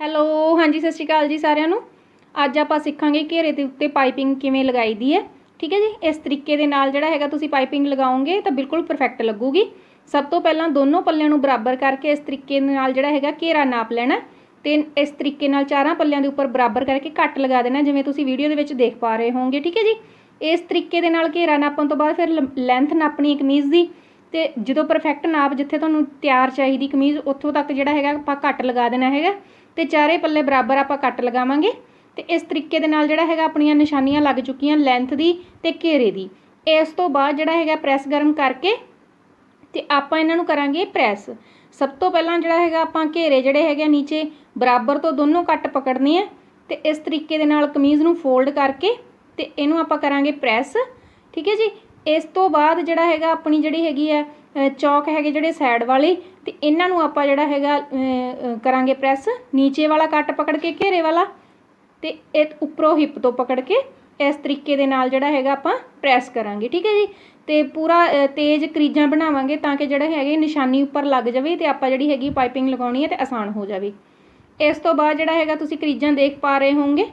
Hello, ਹਾਂਜੀ, ਸਤਿ ਸ਼੍ਰੀ ਅਕਾਲ ਜੀ ਸਾਰਿਆਂ ਨੂੰ। ਅੱਜ ਆਪਾਂ ਸਿੱਖਾਂਗੇ ਘੇਰੇ ਦੇ ਉੱਤੇ ਪਾਈਪਿੰਗ ਕਿਵੇਂ ਲਗਾਈ ਦੀ ਹੈ। ਠੀਕ ਹੈ ਜੀ? ਇਸ ਤਰੀਕੇ ਦੇ ਨਾਲ ਜਿਹੜਾ ਹੈਗਾ ਤੁਸੀਂ ਪਾਈਪਿੰਗ ਲਗਾਓਗੇ ਤਾਂ ਬਿਲਕੁਲ ਪਰਫੈਕਟ ਲੱਗੂਗੀ। ਸਭ ਤੋਂ ਪਹਿਲਾਂ ਦੋਨੋਂ ਪੱਲਿਆਂ ਨੂੰ ਬਰਾਬਰ ਕਰਕੇ ਇਸ ਤਰੀਕੇ ਦੇ ਨਾਲ ਜਿਹੜਾ ਹੈਗਾ ਘੇਰਾ ਨਾਪ ਲੈਣਾ ਤੇ ਇਸ ਤਰੀਕੇ ਨਾਲ ਚਾਰਾਂ ਪੱਲਿਆਂ ਦੇ ਉੱਪਰ ਬਰਾਬਰ ਕਰਕੇ ਕੱਟ ਲਗਾ ਦੇਣਾ, ਜਿਵੇਂ ਤੁਸੀਂ ਵੀਡੀਓ ਦੇ ਵਿੱਚ ਦੇਖ ਪਾ ਰਹੇ ਹੋਵੋਗੇ। ਠੀਕ ਹੈ ਜੀ? ਇਸ ਤਰੀਕੇ ਦੇ ਨਾਲ ਘੇਰਾ ਨਾਪਣ ਤੋਂ ਬਾਅਦ ਫਿਰ ਲੈਂਥ ਨਾਪਣੀ ਕਮੀਜ਼ ਦੀ। ਅਤੇ ਜਦੋਂ ਪਰਫੈਕਟ ਨਾਪ ਜਿੱਥੇ ਤੁਹਾਨੂੰ ਤਿਆਰ ਚਾਹੀਦੀ ਕਮੀਜ਼, ਉੱਥੋਂ ਤੱਕ ਜਿਹੜਾ ਹੈਗਾ ਆਪਾਂ ਕੱਟ ਲਗਾ ਦੇਣਾ ਹੈਗਾ। ਅਤੇ ਚਾਰੇ ਪੱਲੇ ਬਰਾਬਰ ਆਪਾਂ ਕੱਟ ਲਗਾਵਾਂਗੇ। ਅਤੇ ਇਸ ਤਰੀਕੇ ਦੇ ਨਾਲ ਜਿਹੜਾ ਹੈਗਾ ਆਪਣੀਆਂ ਨਿਸ਼ਾਨੀਆਂ ਲੱਗ ਚੁੱਕੀਆਂ ਲੈਂਥ ਦੀ ਅਤੇ ਘੇਰੇ ਦੀ। ਇਸ ਤੋਂ ਬਾਅਦ ਜਿਹੜਾ ਹੈਗਾ ਪ੍ਰੈਸ ਗਰਮ ਕਰਕੇ ਤੇ ਆਪਾਂ ਇਹਨਾਂ ਨੂੰ ਕਰਾਂਗੇ ਪ੍ਰੈਸ ਸਭ ਤੋਂ ਪਹਿਲਾਂ ਜਿਹੜਾ ਹੈਗਾ ਆਪਾਂ ਘੇਰੇ ਜਿਹੜੇ ਹੈਗੇ ਆ ਨੀਚੇ ਬਰਾਬਰ ਤੋਂ ਦੋਨੋਂ ਕੱਟ ਪਕੜਨੇ ਆ। ਤੇ ਇਸ ਤਰੀਕੇ ਦੇ ਨਾਲ ਕਮੀਜ਼ ਨੂੰ ਫੋਲਡ ਕਰਕੇ ਤੇ ਇਹਨੂੰ ਆਪਾਂ ਕਰਾਂਗੇ ਪ੍ਰੈਸ ਠੀਕ ਹੈ ਜੀ? ਇਸ ਤੋਂ ਬਾਅਦ ਜਿਹੜਾ ਹੈਗਾ ਆਪਣੀ ਜਿਹੜੀ ਹੈਗੀ ਹੈ ਚੌਕ ਹੈਗੇ ਜਿਹੜੇ ਸਾਈਡ ਵਾਲੇ ਅਤੇ ਇਹਨਾਂ ਨੂੰ ਆਪਾਂ ਜਿਹੜਾ ਹੈਗਾ ਕਰਾਂਗੇ ਪ੍ਰੈਸ ਨੀਚੇ ਵਾਲਾ ਕੱਟ ਪਕੜ ਕੇ, ਘੇਰੇ ਵਾਲਾ। ਅਤੇ ਇਹ ਉੱਪਰੋਂ ਹਿੱਪ ਤੋਂ ਪਕੜ ਕੇ ਇਸ ਤਰੀਕੇ ਦੇ ਨਾਲ ਜਿਹੜਾ ਹੈਗਾ ਆਪਾਂ ਪ੍ਰੈਸ ਕਰਾਂਗੇ, ਠੀਕ ਹੈ ਜੀ? ਤੇ ਪੂਰਾ ਤੇਜ਼ ਕਰੀਜਾਂ ਬਣਾਵਾਂਗੇ ਤਾਂ ਕਿ ਜਿਹੜਾ ਹੈਗੇ ਨਿਸ਼ਾਨੀ ਉੱਪਰ ਲੱਗ ਜਾਵੇ ਤੇ ਆਪਾਂ ਜਿਹੜੀ ਹੈਗੀ ਪਾਈਪਿੰਗ ਲਗਾਉਣੀ ਹੈ ਤੇ ਆਸਾਨ ਹੋ ਜਾਵੇ। ਇਸ ਤੋਂ ਬਾਅਦ ਜਿਹੜਾ ਹੈਗਾ ਤੁਸੀਂ ਕਰੀਜਾਂ ਦੇਖ ਪਾ ਰਹੇ ਹੋਵੋਗੇ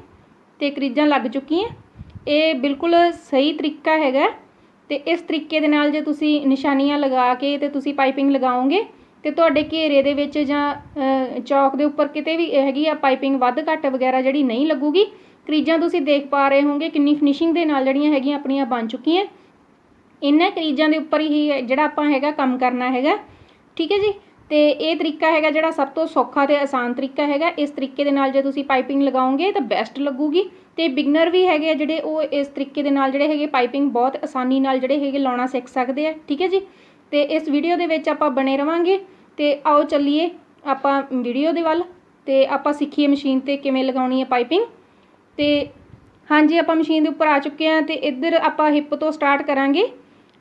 ਤੇ ਕਰੀਜਾਂ ਲੱਗ ਚੁੱਕੀਆਂ। ਇਹ ਬਿਲਕੁਲ ਸਹੀ ਤਰੀਕਾ ਹੈਗਾ। ਅਤੇ ਇਸ ਤਰੀਕੇ ਦੇ ਨਾਲ ਜੇ ਤੁਸੀਂ ਨਿਸ਼ਾਨੀਆਂ ਲਗਾ ਕੇ ਅਤੇ ਤੁਸੀਂ ਪਾਈਪਿੰਗ ਲਗਾਓਗੇ ਤੇ ਤੁਹਾਡੇ ਘੇਰੇ ਦੇ ਵਿੱਚ ਜਾਂ ਚੌਕ ਦੇ ਉੱਪਰ ਕਿਤੇ ਵੀ ਹੈਗੀ ਆ ਪਾਈਪਿੰਗ ਵੱਧ ਘੱਟ ਵਗੈਰਾ ਜਿਹੜੀ ਨਹੀਂ ਲੱਗੂਗੀ, ਕਰੀਜਾਂ ਤੁਸੀਂ ਦੇਖ ਪਾ ਰਹੇ ਹੋਗੇ ਕਿੰਨੀ ਫਿਨਿਸ਼ਿੰਗ ਦੇ ਨਾਲ ਜਿਹੜੀਆਂ ਹੈਗੀਆਂ ਆਪਣੀਆਂ ਬਣ ਚੁੱਕੀਆਂ। ਇਹਨਾਂ ਕਰੀਜਾਂ ਦੇ ਉੱਪਰ ਹੀ ਜਿਹੜਾ ਆਪਾਂ ਹੈਗਾ ਕੰਮ ਕਰਨਾ ਹੈਗਾ। ਠੀਕ ਹੈ ਜੀ? ਤੇ ਇਹ ਤਰੀਕਾ ਹੈਗਾ ਜਿਹੜਾ ਸਭ ਤੋਂ ਸੌਖਾ ਤੇ ਆਸਾਨ ਤਰੀਕਾ ਹੈਗਾ। ਇਸ ਤਰੀਕੇ ਦੇ ਨਾਲ ਜੇ ਤੁਸੀਂ ਪਾਈਪਿੰਗ ਲਗਾਓਗੇ ਤਾਂ ਬੈਸਟ ਲੱਗੂਗੀ ਤੇ ਬਿਗਨਰ ਵੀ ਹੈਗੇ ਆ ਜਿਹੜੇ, ਉਹ ਇਸ ਤਰੀਕੇ ਦੇ ਨਾਲ ਜਿਹੜੇ ਹੈਗੇ ਪਾਈਪਿੰਗ ਬਹੁਤ ਆਸਾਨੀ ਨਾਲ ਜਿਹੜੇ ਹੈਗੇ ਲਾਉਣਾ ਸਿੱਖ ਸਕਦੇ ਆ, ਠੀਕ ਹੈ ਜੀ? ਤੇ ਇਸ ਵੀਡੀਓ ਦੇ ਵਿੱਚ ਆਪਾਂ ਬਣੇ ਰਵਾਂਗੇ ਤੇ ਆਓ ਚੱਲੀਏ ਆਪਾਂ ਵੀਡੀਓ ਦੇ ਵੱਲ ਤੇ ਆਪਾਂ ਸਿੱਖੀਏ ਮਸ਼ੀਨ ਤੇ ਕਿਵੇਂ ਲਗਾਉਣੀ ਹੈ ਪਾਈਪਿੰਗ। ਤੇ ਹਾਂਜੀ, ਆਪਾਂ ਮਸ਼ੀਨ ਦੇ ਉੱਪਰ ਆ ਚੁੱਕੇ ਹਾਂ ਤੇ ਇੱਧਰ ਆਪਾਂ ਹਿੱਪ ਤੋਂ ਸਟਾਰਟ ਕਰਾਂਗੇ,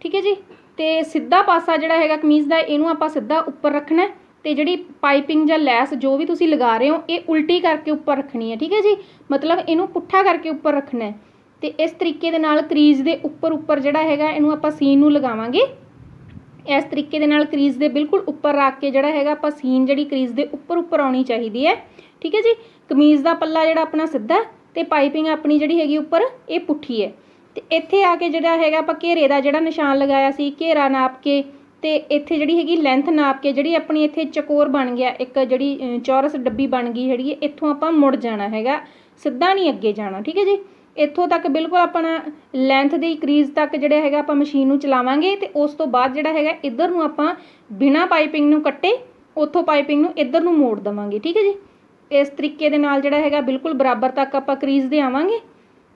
ਠੀਕ ਹੈ ਜੀ? ਤੇ ਸਿੱਧਾ ਪਾਸਾ ਜਿਹੜਾ ਹੈਗਾ ਕਮੀਜ਼ ਦਾ, ਇਹਨੂੰ ਆਪਾਂ ਸਿੱਧਾ ਉੱਪਰ ਰੱਖਣਾ ਹੈ ਤੇ ਜਿਹੜੀ ਪਾਈਪਿੰਗ ਜਾਂ ਲੈਸ ਜੋ ਵੀ ਤੁਸੀਂ ਲਗਾ ਰਹੇ ਹੋ, ਇਹ ਉਲਟੀ ਕਰਕੇ ਉੱਪਰ ਰੱਖਣੀ ਹੈ, ਠੀਕ ਹੈ ਜੀ? ਮਤਲਬ ਇਹਨੂੰ ਪੁੱਠਾ ਕਰਕੇ ਉੱਪਰ ਰੱਖਣਾ ਹੈ ਤੇ ਇਸ ਤਰੀਕੇ ਦੇ ਨਾਲ ਕਰੀਜ਼ ਦੇ ਉੱਪਰ ਉੱਪਰ ਜਿਹੜਾ ਹੈਗਾ, ਇਹਨੂੰ ਆਪਾਂ ਸੀਨ ਨੂੰ ਲਗਾਵਾਂਗੇ। ਇਸ ਤਰੀਕੇ ਦੇ ਨਾਲ ਕਰੀਜ਼ ਦੇ ਬਿਲਕੁਲ ਉੱਪਰ ਰੱਖ ਕੇ ਜਿਹੜਾ ਹੈਗਾ, ਆਪਾਂ ਸੀਨ ਜਿਹੜੀ ਕਰੀਜ਼ ਦੇ ਉੱਪਰ ਉੱਪਰ ਆਉਣੀ ਚਾਹੀਦੀ ਹੈ, ਠੀਕ ਹੈ ਜੀ? ਕਮੀਜ਼ ਦਾ ਪੱਲਾ ਜਿਹੜਾ ਆਪਣਾ ਸਿੱਧਾ ਹੈ ਤੇ ਪਾਈਪਿੰਗ ਆਪਣੀ ਜਿਹੜੀ ਹੈਗੀ ਉੱਪਰ, ਇਹ ਪੁੱਠੀ ਹੈ। ਤੇ ਇੱਥੇ ਆ ਕੇ ਜਿਹੜਾ ਹੈਗਾ ਆਪਾਂ ਘੇਰੇ ਦਾ ਜਿਹੜਾ ਨਿਸ਼ਾਨ ਲਗਾਇਆ ਸੀ ਘੇਰਾ ਨਾਪ ਕੇ ਤੇ ਇੱਥੇ ਜਿਹੜੀ ਹੈਗੀ ਲੈਂਥ ਨਾਪ ਕੇ ਜਿਹੜੀ ਆਪਣੀ ਇੱਥੇ ਚਕੋਰ ਬਣ ਗਿਆ ਇੱਕ ਜਿਹੜੀ ਅ, ਚੌਰਸ ਡੱਬੀ ਬਣ ਗਈ ਜਿਹੜੀ ਇੱਥੋਂ ਆਪਾਂ ਮੁੜ ਜਾਣਾ ਹੈਗਾ ਸਿੱਧਾ ਨਹੀਂ ਅੱਗੇ ਜਾਣਾ ਠੀਕ ਹੈ ਜੀ? ਇੱਥੋਂ ਤੱਕ ਬਿਲਕੁਲ ਆਪਣਾ ਲੈਂਥ ਦੀ ਕਰੀਜ਼ ਤੱਕ ਜਿਹੜਾ ਹੈਗਾ ਆਪਾਂ ਮਸ਼ੀਨ ਨੂੰ ਚਲਾਵਾਂਗੇ ਤੇ ਉਸ ਤੋਂ ਬਾਅਦ ਜਿਹੜਾ ਹੈਗਾ ਇੱਧਰ ਨੂੰ ਆਪਾਂ ਬਿਨਾ ਪਾਈਪਿੰਗ ਨੂੰ ਕੱਟੇ ਉੱਥੋਂ ਪਾਈਪਿੰਗ ਨੂੰ ਇੱਧਰ ਨੂੰ ਮੋੜ ਦਵਾਂਗੇ ਠੀਕ ਹੈ ਜੀ? ਇਸ ਤਰੀਕੇ ਦੇ ਨਾਲ ਜਿਹੜਾ ਹੈਗਾ ਬਿਲਕੁਲ ਬਰਾਬਰ ਤੱਕ ਆਪਾਂ ਕਰੀਜ਼ ਦੇ ਆਵਾਂਗੇ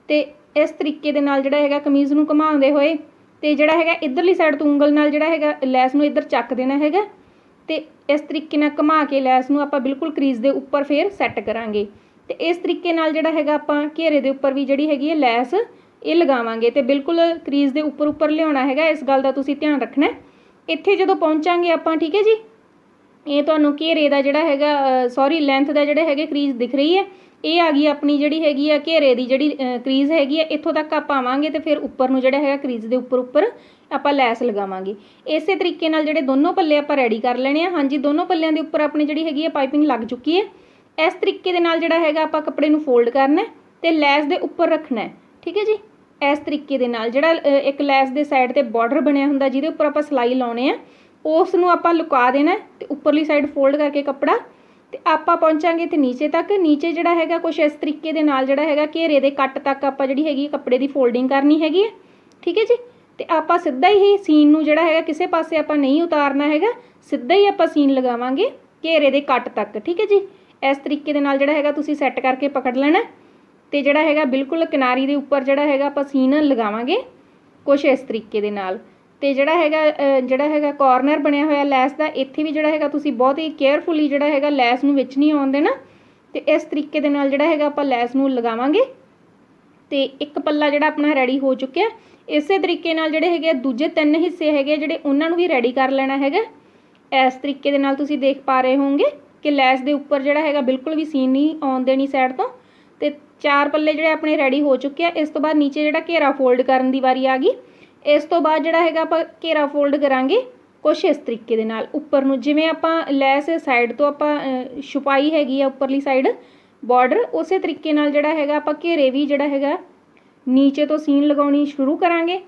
ਤੇ ਇਸ ਤਰੀਕੇ ਦੇ ਨਾਲ ਜਿਹੜਾ ਹੈਗਾ ਕਮੀਜ਼ ਨੂੰ ਘੁਮਾਉਂਦੇ ਹੋਏ ਤੇ ਜਿਹੜਾ ਹੈਗਾ ਇਧਰਲੀ ਸਾਈਡ ਤੋਂ ਉਂਗਲ ਨਾਲ ਜਿਹੜਾ ਹੈਗਾ ਲੈਸ ਨੂੰ ਇੱਧਰ ਚੱਕ ਦੇਣਾ ਹੈਗਾ ਤੇ ਇਸ ਤਰੀਕੇ ਨਾਲ ਘੁਮਾ ਕੇ ਲੈਸ ਨੂੰ ਆਪਾਂ ਬਿਲਕੁਲ ਕਰੀਜ਼ ਦੇ ਉੱਪਰ ਫੇਰ ਸੈੱਟ ਕਰਾਂਗੇ। ਤੇ ਇਸ ਤਰੀਕੇ ਨਾਲ ਜਿਹੜਾ ਹੈਗਾ ਆਪਾਂ ਘੇਰੇ ਦੇ ਉੱਪਰ ਵੀ ਜਿਹੜੀ ਹੈਗੀ ਹੈ ਲੈਸ, ਇਹ ਲਗਾਵਾਂਗੇ ਤੇ ਬਿਲਕੁਲ ਕਰੀਜ਼ ਦੇ ਉੱਪਰ ਉੱਪਰ ਲਿਆਉਣਾ ਹੈਗਾ, ਇਸ ਗੱਲ ਦਾ ਤੁਸੀਂ ਧਿਆਨ ਰੱਖਣਾ। ਇੱਥੇ ਜਦੋਂ ਪਹੁੰਚਾਂਗੇ ਆਪਾਂ, ਠੀਕ ਹੈ ਜੀ? ਇਹ ਤੁਹਾਨੂੰ ਘੇਰੇ ਦਾ ਜਿਹੜਾ ਹੈਗਾ ਸੌਰੀ ਲੈਂਥ ਦਾ ਜਿਹੜਾ ਹੈਗਾ ਕਰੀਜ਼ ਦਿਖ ਰਹੀ ਹੈ। ਇਹ ਆ ਗਈ ਆਪਣੀ ਜਿਹੜੀ ਹੈਗੀ ਆ ਘੇਰੇ ਦੀ ਜਿਹੜੀ ਕਰੀਜ਼ ਹੈਗੀ ਆ, ਇੱਥੋਂ ਤੱਕ ਆਪਾਂ ਆਵਾਂਗੇ ਤੇ ਫਿਰ ਉੱਪਰ ਨੂੰ ਜਿਹੜਾ ਹੈਗਾ ਕਰੀਜ਼ ਦੇ ਉੱਪਰ ਉੱਪਰ ਆਪਾਂ ਲੈਸ ਲਗਾਵਾਂਗੇ। ਇਸੇ ਤਰੀਕੇ ਨਾਲ ਜਿਹੜੇ ਦੋਨੋਂ ਪੱਲੇ ਆਪਾਂ ਰੈਡੀ ਕਰ ਲੈਣੇ ਆ। ਹਾਂਜੀ, ਦੋਨੋਂ ਪੱਲਿਆਂ ਦੇ ਉੱਪਰ ਆਪਣੀ ਜਿਹੜੀ ਹੈਗੀ ਆ ਪਾਈਪਿੰਗ ਲੱਗ ਚੁੱਕੀ ਹੈ। ਇਸ ਤਰੀਕੇ ਦੇ ਨਾਲ ਜਿਹੜਾ ਹੈਗਾ ਆਪਾਂ ਕੱਪੜੇ ਨੂੰ ਫੋਲਡ ਕਰਨਾ ਹੈ ਤੇ ਲੈਸ ਦੇ ਉੱਪਰ ਰੱਖਣਾ ਠੀਕ ਹੈ ਜੀ? ਇਸ ਤਰੀਕੇ ਦੇ ਨਾਲ ਜਿਹੜਾ ਇੱਕ ਲੈਸ ਦੇ ਸਾਈਡ ਤੇ ਬਾਰਡਰ ਬਣਿਆ ਹੁੰਦਾ ਜਿਹਦੇ ਉੱਪਰ ਆਪਾਂ ਸਲਾਈ ਲਾਉਣੇ ਆ, ਉਸ ਨੂੰ ਆਪਾਂ ਲੁਕਾ ਦੇਣਾ ਹੈ ਤੇ ਉੱਪਰਲੀ ਸਾਈਡ ਫੋਲਡ ਕਰਕੇ ਕੱਪੜਾ ਤੇ ਆਪਾਂ ਪਹੁੰਚਾਂਗੇ ਤੇ ਨੀਚੇ ਤੱਕ। ਨੀਚੇ ਜਿਹੜਾ ਹੈਗਾ ਕੁਝ ਇਸ ਤਰੀਕੇ ਦੇ ਨਾਲ ਜਿਹੜਾ ਹੈਗਾ ਘੇਰੇ ਦੇ ਕੱਟ ਤੱਕ ਆਪਾਂ ਜਿਹੜੀ ਹੈਗੀ ਕੱਪੜੇ ਦੀ ਫੋਲਡਿੰਗ ਕਰਨੀ ਹੈਗੀ ਹੈ ਠੀਕ ਹੈ ਜੀ? ਤੇ ਆਪਾਂ ਸਿੱਧਾ ਹੀ ਸੀਨ ਨੂੰ ਜਿਹੜਾ ਹੈਗਾ ਕਿਸੇ ਪਾਸੇ ਆਪਾਂ ਨਹੀਂ ਉਤਾਰਨਾ ਹੈਗਾ, ਸਿੱਧਾ ਹੀ ਆਪਾਂ ਸੀਨ ਲਗਾਵਾਂਗੇ ਘੇਰੇ ਦੇ ਕੱਟ ਤੱਕ। ਠੀਕ ਹੈ ਜੀ? ਇਸ ਤਰੀਕੇ ਦੇ ਨਾਲ ਜਿਹੜਾ ਹੈਗਾ ਤੁਸੀਂ ਸੈੱਟ ਕਰਕੇ ਪਕੜ ਲੈਣਾ। ਤੇ ਜਿਹੜਾ ਹੈਗਾ ਬਿਲਕੁਲ ਕਿਨਾਰੀ ਦੇ ਉੱਪਰ ਜਿਹੜਾ ਹੈਗਾ ਆਪਾਂ ਸੀਨ ਲਗਾਵਾਂਗੇ ਕੁਛ ਇਸ ਤਰੀਕੇ ਦੇ ਨਾਲ। ਅਤੇ ਜਿਹੜਾ ਹੈਗਾ ਜਿਹੜਾ ਹੈਗਾ ਕੋਰਨਰ ਬਣਿਆ ਹੋਇਆ ਲੈਸ ਦਾ, ਇੱਥੇ ਵੀ ਜਿਹੜਾ ਹੈਗਾ ਤੁਸੀਂ ਬਹੁਤ ਹੀ ਕੇਅਰਫੁਲੀ ਜਿਹੜਾ ਹੈਗਾ ਲੈਸ ਨੂੰ ਵਿੱਚ ਨਹੀਂ ਆਉਣ ਦੇਣਾ। ਅਤੇ ਇਸ ਤਰੀਕੇ ਦੇ ਨਾਲ ਜਿਹੜਾ ਹੈਗਾ ਆਪਾਂ ਲੈਸ ਨੂੰ ਲਗਾਵਾਂਗੇ। ਤੇ ਇੱਕ ਪੱਲਾ ਜਿਹੜਾ ਆਪਣਾ ਰੈਡੀ ਹੋ ਚੁੱਕਿਆ। ਇਸੇ ਤਰੀਕੇ ਨਾਲ ਜਿਹੜੇ ਹੈਗੇ ਆ ਦੂਜੇ ਤਿੰਨ ਹਿੱਸੇ ਹੈਗੇ ਆ ਜਿਹੜੇ ਉਹਨਾਂ ਨੂੰ ਵੀ ਰੈਡੀ ਕਰ ਲੈਣਾ ਹੈਗਾ। ਇਸ ਤਰੀਕੇ ਦੇ ਨਾਲ ਤੁਸੀਂ ਦੇਖ ਪਾ ਰਹੇ ਹੋਵੋਗੇ ਕਿ ਲੈਸ ਦੇ ਉੱਪਰ ਜਿਹੜਾ ਹੈਗਾ ਬਿਲਕੁਲ ਵੀ ਸੀਨ ਨਹੀਂ ਆਉਣ ਦੇਣੀ ਸਾਈਡ ਤੋਂ। ਤੇ ਚਾਰ ਪੱਲੇ ਜਿਹੜੇ ਆਪਣੇ ਰੈਡੀ ਹੋ ਚੁੱਕੇ ਆ। ਇਸ ਤੋਂ ਬਾਅਦ ਨੀਚੇ ਜਿਹੜਾ ਘੇਰਾ ਫੋਲਡ ਕਰਨ ਦੀ ਵਾਰੀ ਆ ਗਈ। ਇਸ ਤੋਂ ਬਾਅਦ ਜਿਹੜਾ ਹੈਗਾ ਆਪਾਂ ਘੇਰਾ ਫੋਲਡ ਕਰਾਂਗੇ ਕੁਛ ਇਸ ਤਰੀਕੇ ਦੇ ਨਾਲ ਉੱਪਰ ਨੂੰ, ਜਿਵੇਂ ਆਪਾਂ ਲੈਸ ਸਾਈਡ ਤੋਂ ਆਪਾਂ ਛੁਪਾਈ ਹੈਗੀ ਆ ਉੱਪਰਲੀ ਸਾਈਡ ਬਾਰਡਰ ਉਸੇ ਤਰੀਕੇ ਨਾਲ ਜਿਹੜਾ ਹੈਗਾ ਆਪਾਂ ਘੇਰੇ ਵੀ ਜਿਹੜਾ ਹੈਗਾ ਨੀਚੇ ਤੋਂ ਸੀਨ ਲਗਾਉਣੀ ਸ਼ੁਰੂ ਕਰਾਂਗੇ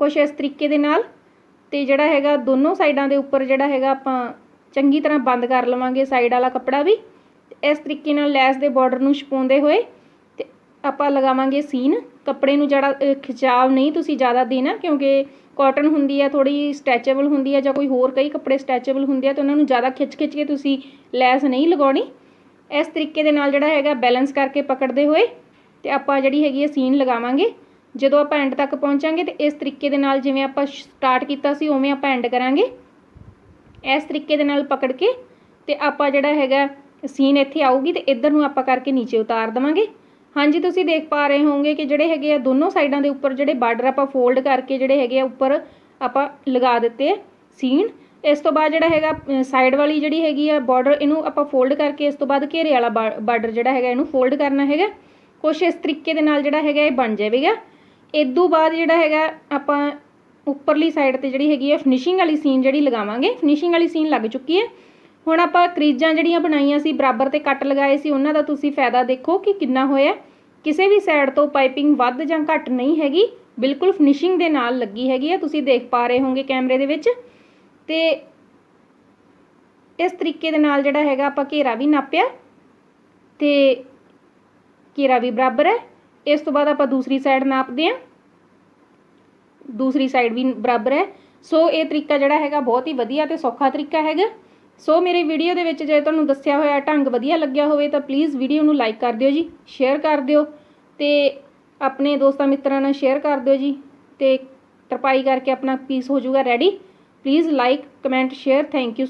ਕੁਛ ਇਸ ਤਰੀਕੇ ਦੇ ਨਾਲ ਤੇ ਜਿਹੜਾ ਹੈਗਾ ਦੋਨੋਂ ਸਾਈਡਾਂ ਦੇ ਉੱਪਰ ਜਿਹੜਾ ਹੈਗਾ ਆਪਾਂ ਚੰਗੀ ਤਰ੍ਹਾਂ ਬੰਦ ਕਰ ਲਵਾਂਗੇ ਸਾਈਡ ਵਾਲਾ ਕੱਪੜਾ ਵੀ। ਇਸ ਤਰੀਕੇ ਨਾਲ ਲੈਸ ਦੇ ਬਾਰਡਰ ਨੂੰ ਛਪਾਉਂਦੇ ਹੋਏ ਆਪਾਂ ਲਗਾਵਾਂਗੇ ਸੀਨ। ਕੱਪੜੇ ਨੂੰ ਜਿਹੜਾ ਖਿਚਾਵ ਨਹੀਂ ਤੁਸੀਂ ਜ਼ਿਆਦਾ ਦੇਣਾ, ਕਿਉਂਕਿ ਕਾਟਨ ਹੁੰਦੀ ਹੈ ਥੋੜੀ ਸਟੈਚੇਬਲ ਹੁੰਦੀ ਹੈ ਜਾਂ ਕੋਈ ਹੋਰ ਕਈ ਕੱਪੜੇ ਸਟੈਚੇਬਲ ਹੁੰਦੇ ਆ ਤਾਂ ਉਹਨਾਂ ਨੂੰ ਜ਼ਿਆਦਾ ਖਿੱਚ ਖਿੱਚ ਕੇ ਤੁਸੀਂ ਲੈਸ ਨਹੀਂ ਲਗਾਉਣੀ। ਇਸ ਤਰੀਕੇ ਦੇ ਨਾਲ ਜਿਹੜਾ ਹੈਗਾ ਬੈਲੈਂਸ ਕਰਕੇ ਪਕੜਦੇ ਹੋਏ ਤੇ ਆਪਾਂ ਜਿਹੜੀ ਹੈਗੀ ਹੈ ਸੀਨ ਲਗਾਵਾਂਗੇ। ਜਦੋਂ ਆਪਾਂ ਐਂਡ ਤੱਕ ਪਹੁੰਚਾਂਗੇ ਤੇ ਇਸ ਤਰੀਕੇ ਦੇ ਨਾਲ ਜਿਵੇਂ ਆਪਾਂ ਸਟਾਰਟ ਕੀਤਾ ਸੀ, ਉਵੇਂ ਆਪਾਂ ਐਂਡ ਕਰਾਂਗੇ। ਇਸ ਤਰੀਕੇ ਦੇ ਨਾਲ ਪਕੜ ਕੇ ਤੇ ਆਪਾਂ ਜਿਹੜਾ ਹੈਗਾ ਸੀਨ ਇੱਥੇ ਆਊਗੀ ਤੇ ਇੱਧਰ ਨੂੰ ਆਪਾਂ ਕਰਕੇ ਨੀਚੇ ਉਤਾਰ ਦਵਾਂਗੇ। ਹਾਂਜੀ, ਤੁਸੀਂ ਦੇਖ ਪਾ ਰਹੇ ਹੋਵੋਗੇ ਕਿ ਜਿਹੜੇ ਹੈਗੇ ਆ ਦੋਨੋਂ ਸਾਈਡਾਂ ਦੇ ਉੱਪਰ ਜਿਹੜੇ ਬਾਰਡਰ ਆਪਾਂ ਫੋਲਡ ਕਰਕੇ ਜਿਹੜੇ ਹੈਗੇ ਆ ਉੱਪਰ ਆਪਾਂ ਲਗਾ ਦਿੱਤੇ ਸੀਨ। ਇਸ ਤੋਂ ਬਾਅਦ ਜਿਹੜਾ ਹੈਗਾ ਸਾਈਡ ਵਾਲੀ ਜਿਹੜੀ ਹੈਗੀ ਆ ਬਾਰਡਰ ਇਹਨੂੰ ਆਪਾਂ ਫੋਲਡ ਕਰਕੇ ਇਸ ਤੋਂ ਬਾਅਦ ਘੇਰੇ ਵਾਲਾ ਬਾਰਡਰ ਜਿਹੜਾ ਹੈਗਾ ਇਹਨੂੰ ਫੋਲਡ ਕਰਨਾ ਹੈਗਾ। ਕੁਛ ਇਸ ਤਰੀਕੇ ਦੇ ਨਾਲ ਜਿਹੜਾ ਹੈਗਾ ਇਹ ਬਣ ਜਾਵੇਗਾ। ਇਦੋਂ ਬਾਅਦ ਜਿਹੜਾ ਹੈਗਾ ਆਪਾਂ ਉੱਪਰਲੀ ਸਾਈਡ ਤੇ ਜਿਹੜੀ ਹੈਗੀ ਆ ਫਿਨਿਸ਼ਿੰਗ ਵਾਲੀ ਸੀਨ ਜਿਹੜੀ ਲਗਾਵਾਂਗੇ ਫਿਨਿਸ਼ਿੰਗ ਵਾਲੀ ਸੀਨ ਲੱਗ ਚੁੱਕੀ ਹੈ। ਹੁਣ ਆਪਾਂ ਕਰੀਜ਼ਾਂ ਜਿਹੜੀਆਂ ਬਣਾਈਆਂ ਸੀ, ਬਰਾਬਰ ਤੇ ਕੱਟ ਲਗਾਏ ਸੀ, ਉਹਨਾਂ ਦਾ ਤੁਸੀਂ ਫਾਇਦਾ ਦੇਖੋ ਕਿ ਕਿੰਨਾ ਹੋਇਆ ਕਿਸੇ ਵੀ ਸਾਈਡ ਤੋਂ ਪਾਈਪਿੰਗ ਵੱਧ ਜਾਂ ਘੱਟ ਨਹੀਂ ਹੈਗੀ, ਬਿਲਕੁਲ ਫਿਨਿਸ਼ਿੰਗ ਦੇ ਨਾਲ ਲੱਗੀ ਹੈਗੀ ਹੈ, ਤੁਸੀਂ ਦੇਖ ਪਾ ਰਹੇ ਹੋਵੋਗੇ ਕੈਮਰੇ ਦੇ ਵਿੱਚ। ਤੇ ਇਸ ਤਰੀਕੇ ਦੇ ਨਾਲ ਜਿਹੜਾ ਹੈਗਾ ਆਪਾਂ ਘੇਰਾ ਵੀ ਨਾਪਿਆ, ਤੇ ਘੇਰਾ ਵੀ ਬਰਾਬਰ ਹੈ। ਇਸ ਤੋਂ ਬਾਅਦ ਆਪਾਂ ਦੂਸਰੀ ਸਾਈਡ ਨਾਪਦੇ ਹਾਂ। ਦੂਸਰੀ ਸਾਈਡ ਵੀ ਬਰਾਬਰ ਹੈ। ਸੋ ਇਹ ਤਰੀਕਾ ਜਿਹੜਾ ਹੈਗਾ ਬਹੁਤ ਹੀ ਵਧੀਆ ਤੇ ਸੌਖਾ ਤਰੀਕਾ ਹੈਗਾ। ਸੋ ਮੇਰੇ ਵੀਡੀਓ ਦੇ ਵਿੱਚ ਜੇ ਤੁਹਾਨੂੰ ਦੱਸਿਆ ਹੋਇਆ ਢੰਗ ਵਧੀਆ ਲੱਗਿਆ ਹੋਵੇ ਤਾਂ ਪਲੀਜ਼ ਵੀਡੀਓ ਨੂੰ ਲਾਈਕ ਕਰ ਦਿਓ ਜੀ ਸ਼ੇਅਰ ਕਰ ਦਿਓ ਤੇ ਆਪਣੇ ਦੋਸਤਾਂ ਮਿੱਤਰਾਂ ਨਾਲ ਸ਼ੇਅਰ ਕਰ ਦਿਓ ਜੀ ਤੇ ਤਰਪਾਈ ਕਰਕੇ ਆਪਣਾ ਪੀਸ ਹੋ ਜਾਊਗਾ ready please like comment share thank you